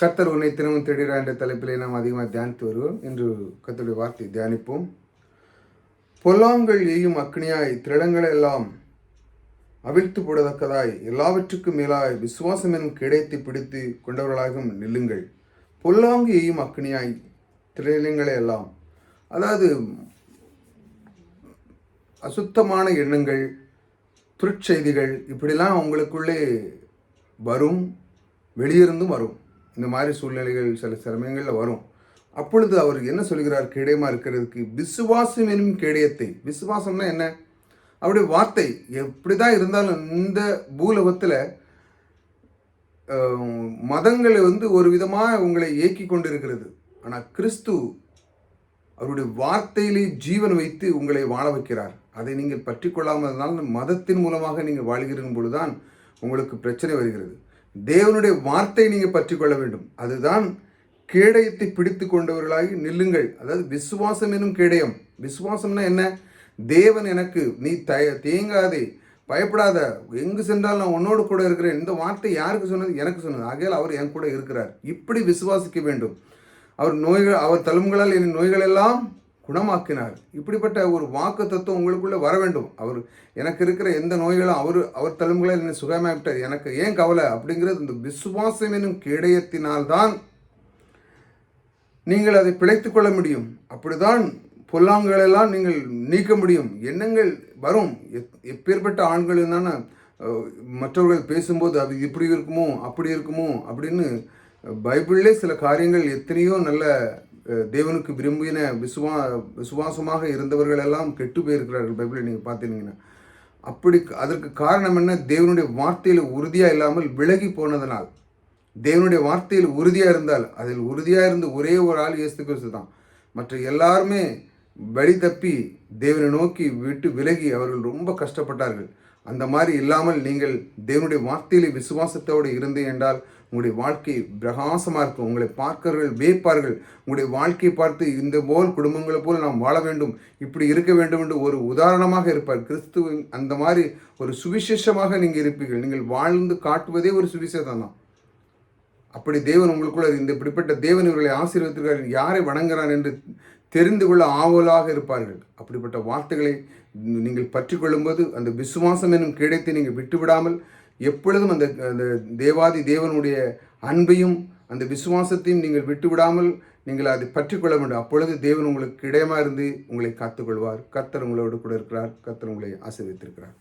கத்தர் உன்னை தினமும் தேடுகிறார் என்ற தலைப்பிலே நாம் அதிகமாக தியானித்து வருவோம். என்று கத்தருடைய வார்த்தை தியானிப்போம். பொல்லாங்கள் எய்யும் அக்னியாய் திரடங்களை எல்லாம் அவிழ்த்து போடத்தக்கதாய் எல்லாவற்றுக்கும் மேலாய் விசுவாசம் எனும் கிடைத்து பிடித்து கொண்டவர்களாகவும் நில்லுங்கள். பொல்லாங்கு எய்யும் அக்னியாய் திரளங்களே எல்லாம். அதாவது அசுத்தமான எண்ணங்கள் துருட்செய்திகள் இப்படிலாம் உங்களுக்குள்ளே வரும் வெளியிருந்தும் வரும். இந்த மாதிரி சூழ்நிலைகள் சில சமயங்களில் வரும். அப்பொழுது அவர் என்ன சொல்கிறார்? கேடயமாக இருக்கிறதுக்கு விசுவாசம் எனும் கேடயத்தை. விசுவாசம்னா என்ன? அவருடைய வார்த்தை எப்படி தான் இருந்தாலும் இந்த பூலகத்தில் மதங்களை வந்து ஒரு விதமாக உங்களை இயக்கி கொண்டு இருக்கிறது ஆனால் கிறிஸ்து அவருடைய வார்த்தையிலே ஜீவன் வைத்து உங்களை வாழ வைக்கிறார். அதை நீங்கள் பற்றி கொள்ளாமல் மதத்தின் மூலமாக நீங்கள் வாழ்கிற பொழுதுதான் உங்களுக்கு பிரச்சனை வருகிறது. தேவனுடைய வார்த்தை நீங்கள் பற்றி கொள்ள வேண்டும். அதுதான் கேடயத்தை பிடித்து கொண்டவர்களாகி நில்லுங்கள். அதாவது விசுவாசம் எனும் கேடயம். விசுவாசம்னா என்ன? தேவன் எனக்கு நீ தய தேங்காதே பயப்படாத. எங்கு சென்றால் நான் உன்னோடு கூட இருக்கிறேன். இந்த வார்த்தை யாருக்கு சொன்னது? எனக்கு சொன்னது. ஆகையால் அவர் என் கூட இருக்கிறார். இப்படி விசுவாசிக்க வேண்டும். அவர் நோய்கள் அவர் தழும்புகளால் என் நோய்களெல்லாம் குணமாக்கினார். இப்படிப்பட்ட ஒரு வாக்கு தத்துவம் உங்களுக்குள்ளே வர வேண்டும். அவர் எனக்கு இருக்கிற எந்த நோய்களும் அவர் அவர் தழும்புகளை என்னை சுகமாகிவிட்டார் எனக்கு ஏன் கவலை? அப்படிங்கிறது இந்த விசுவாசம் என்னும் கேடயத்தினால்தான் நீங்கள் அதை பிழைத்து கொள்ள முடியும். அப்படிதான் பொல்லாங்குகளெல்லாம் நீங்கள் நீக்க முடியும். எண்ணங்கள் வரும். எப்பேற்பட்ட ஆண்கள் என்னன்னா மற்றவர்கள் பேசும்போது அது இப்படி இருக்குமோ அப்படி இருக்குமோ அப்படின்னு பைபிளிலே சில காரியங்கள் எத்தனையோ நல்ல தேவனுக்கு விரும்பின விசுவா விசுவாசமாக இருந்தவர்கள் எல்லாம் கெட்டு போயிருக்கிறார்கள் பைபிளை நீங்கள் பார்த்தீங்கன்னா அப்படி அதற்கு காரணம் என்ன? தேவனுடைய வார்த்தையில் உறுதியாக இல்லாமல் விலகி போனதனால். தேவனுடைய வார்த்தையில் உறுதியாக இருந்தால் அதில் உறுதியாக இருந்து ஒரே ஒரு ஆள் இயேசு கிறிஸ்து தான். மற்ற எல்லாருமே வழி தப்பி தேவனை நோக்கி விட்டு விலகி அவர்கள் ரொம்ப கஷ்டப்பட்டார்கள். அந்த மாதிரி இல்லாமல் நீங்கள் தேவனுடைய வார்த்தையிலே விசுவாசத்தோடு இருந்து என்றால் உங்களுடைய வாழ்க்கை பிரகாசமாக இருக்கும். உங்களை பார்க்கர்கள் வேப்பார்கள் உங்களுடைய வாழ்க்கையை பார்த்து இந்த போல் குடும்பங்களை போல் நாம் வாழ வேண்டும். இப்படி இருக்க வேண்டும் என்று ஒரு உதாரணமாக இருப்பார். கிறிஸ்துவின் அந்த மாதிரி ஒரு சுவிசேஷமாக நீங்கள் இருப்பீர்கள். நீங்கள் வாழ்ந்து காட்டுவதே ஒரு சுவிசேஷம் தான். அப்படி தேவன் உங்களுக்குள்ள இந்த இப்படிப்பட்ட தேவன் இவர்களை ஆசீர்வதித்திருக்கிறார். யாரை வணங்குறான் என்று தெரிந்து கொள்ள ஆவலாக இருப்பார்கள். அப்படிப்பட்ட வார்த்தைகளை நீங்கள் பற்றி கொள்ளும்போது அந்த விசுவாசம் என்னும் கிடைத்தை நீங்கள் விட்டுவிடாமல் எப்பொழுதும் அந்த அந்த தேவாதி தேவனுடைய அன்பையும் அந்த விசுவாசத்தையும் நீங்கள் விட்டுவிடாமல் நீங்கள் அதை பற்றி கொள்ள வேண்டும். அப்பொழுது தேவன் உங்களுக்கு இடையமாக இருந்து உங்களை காத்துக்கொள்வார். கர்த்தர் உங்களோடு கூட இருக்கிறார். கத்தர் உங்களை ஆசீர்வித்திருக்கிறார்